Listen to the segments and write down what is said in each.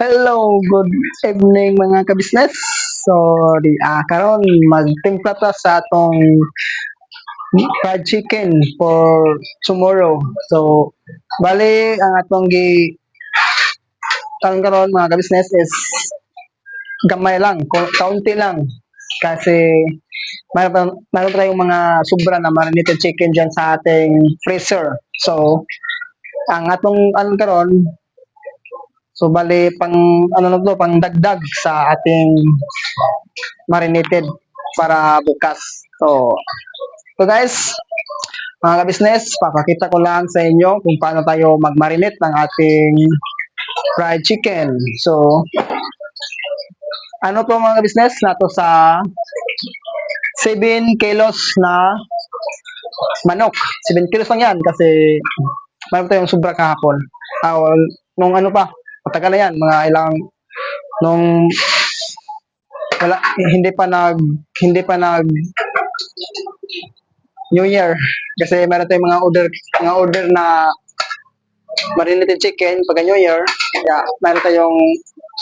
Hello, good evening mga kabisnes. So, di ah karon magtimpla ta sa atong fried chicken for tomorrow. So, bali ang atong gi karon karon mga kabisnes is gamay lang, kaunti lang. Kasi mayroon, mayroon tayong mga sobra na marinated chicken dyan sa ating freezer. So, ang atong ano karon So bali pang ano na to, pang dagdag sa ating marinated para bukas. So, so guys, mga ka-business, papakita ko lang sa inyo kung paano tayo mag-marinate ng ating fried chicken. So, ano to mga ka-business? Na to sa 7 kilos na manok. 7 kilos lang yan kasi mayroon tayong sobra kahapon. Ah, well, nung ano pa, matagal na yan, mga ilang, nung wala, hindi pa nag, hindi pa nag, New Year. Kasi meron tayong mga order, mga order na marinated chicken pagka New Year. Kaya meron tayong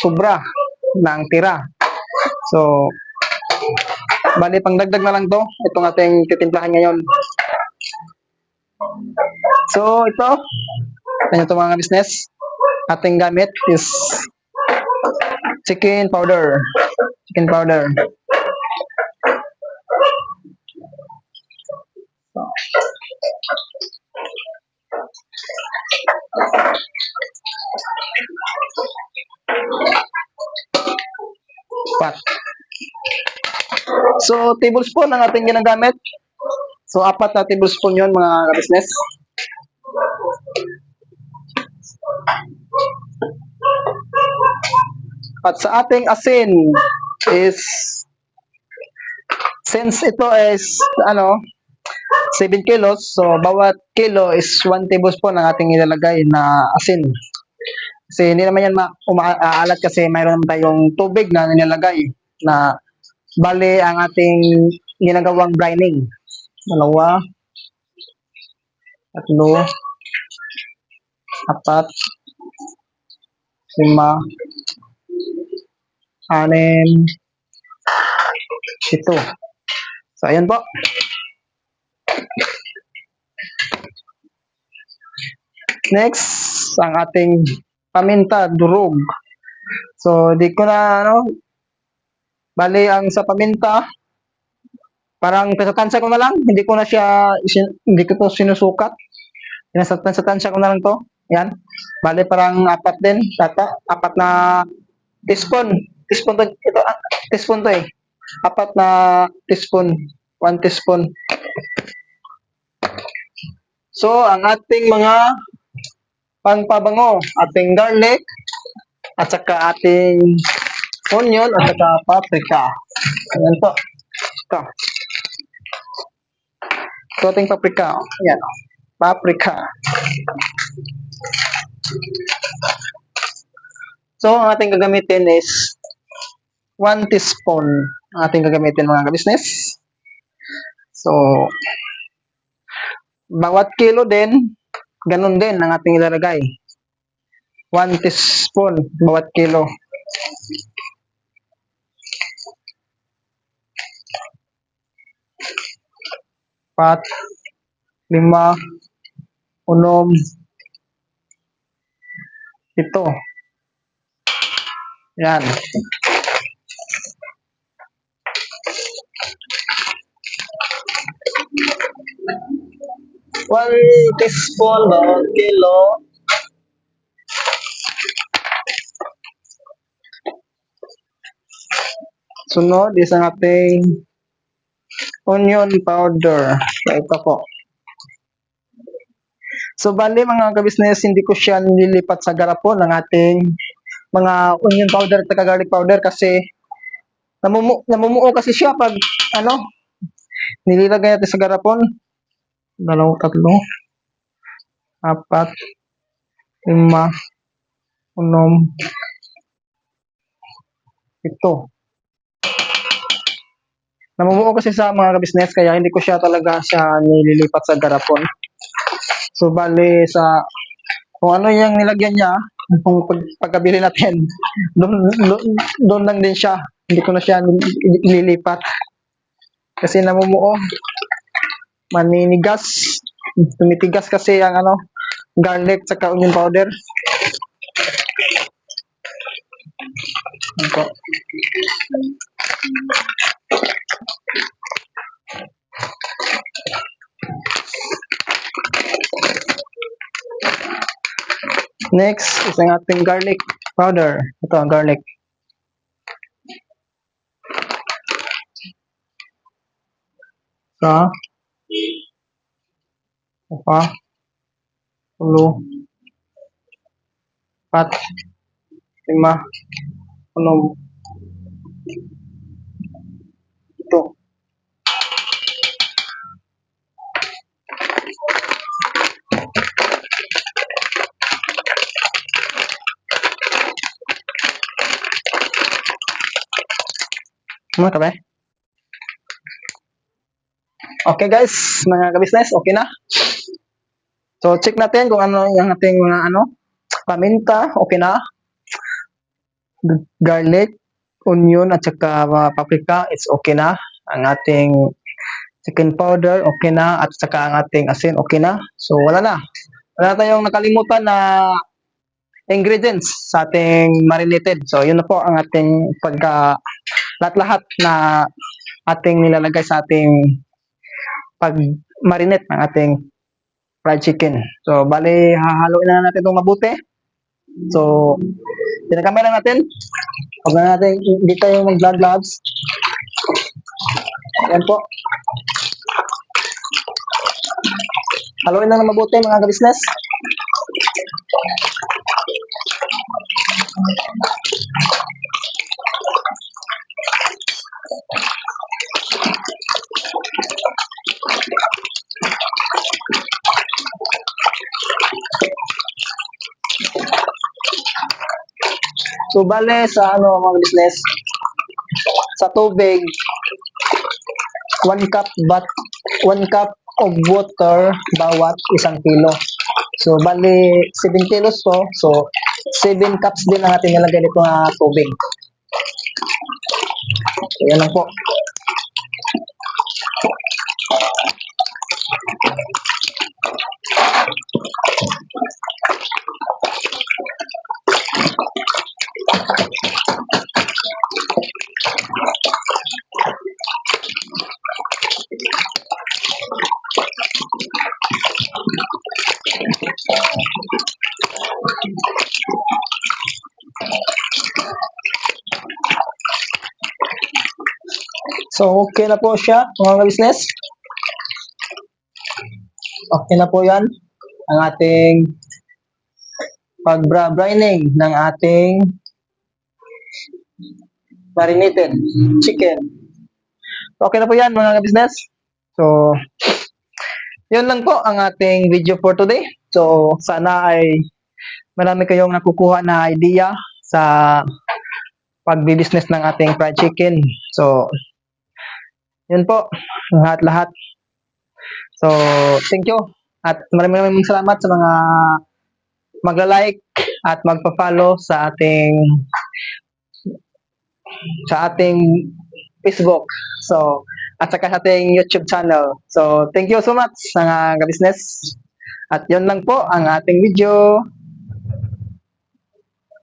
sobra ng tira. So, bali pang dagdag na lang to. Itong ating titimplahan ngayon. So, ito. Ano ito mga business? Ating gamit is chicken powder. Chicken powder. Pat. So, tablespoon ang ating ginagamit. So, apat na tablespoon yun mga business. At sa ating asin is since ito is ano 7 kilos, so bawat kilo is 1 tablespoon ang ating ilalagay na asin. Kasi hindi naman yan ma- umaalat kasi mayroon naman tayong tubig na nilalagay na bali ang ating ginagawang brining. Dalawa, tatlo, apat, lima, anim, ito. So, ayan po. Next, ang ating paminta, durog. So, di ko na, ano, bali, ang sa paminta, parang tasatansya ko na lang. Hindi ko na siya, hindi ko to sinusukat. Sinasatansya ko na lang to. Yan. Bali, parang apat din. Tata, apat na teaspoon. Teaspoon to, ito, ah, teaspoon to eh. Apat na teaspoon. One teaspoon. So, ang ating mga pangpabango, ating garlic, at saka ating onion, at saka paprika. Ayan to. Ito. Ito ating paprika. Ayan. oh. Paprika. So, ang ating gagamitin is 1 teaspoon ang ating gagamitin mga ka-business. So, bawat kilo din, ganun din ang ating ilalagay. 1 teaspoon bawat kilo. Pat, lima, unom, ito. Yan. One teaspoon bawat kilo. Sunod is ang ating onion powder. Ito po. So, bali mga kabisnes, hindi ko siya nililipat sa garapon ng ating mga onion powder at garlic powder kasi namumu namumuo kasi siya pag ano nililagay natin sa garapon dalawa tatlo apat lima unom ito namumuo kasi sa mga business kaya hindi ko siya talaga siya nililipat sa garapon so bali sa kung ano yung nilagyan niya kung pag, pagkabili natin, doon, doon, doon lang din siya. Hindi ko na siya nil- ililipat. Kasi namumuo. Maninigas. Tumitigas kasi ang ano, garlic saka onion powder. Ito. Next is ang ating garlic powder. Ito ang garlic. Sa apa? Puluh empat. Lima. Enam. Itu ba? Okay guys, mga ka-business, okay na. So check natin kung ano yung ating mga ano, paminta, okay na. Garlic, onion at saka mga paprika, it's okay na. Ang ating chicken powder, okay na. At saka ang ating asin, okay na. So wala na. Wala tayong nakalimutan na ingredients sa ating marinated. So yun na po ang ating pagka lahat-lahat na ating nilalagay sa ating pag marinate ng ating fried chicken. So, bali, hahaluin na natin itong mabuti. So, pinakamera natin. Huwag na natin, hindi tayo mag-vlog vlogs. Ayan po. Haluin na ng mabuti mga ka-business. So, bale, sa ano, mga business, sa tubig, 1 cup but 1 cup of water bawat isang kilo. So, bali, 7 kilos to. So, 7 cups din ang ating nilagay dito na tubig. So, yan lang po. So, okay na po siya, mga business. Okay na po yan. Ang ating pag-brining ng ating marinated chicken. Okay na po yan, mga business. So, yun lang po ang ating video for today. So, sana ay marami kayong nakukuha na idea sa pagbi-business ng ating fried chicken. So, yun po, lahat-lahat. So, thank you. At maraming maraming salamat sa mga magla-like at magpa-follow sa ating sa ating Facebook. So, at saka sa ating YouTube channel. So, thank you so much mga ka-business. At yun lang po ang ating video.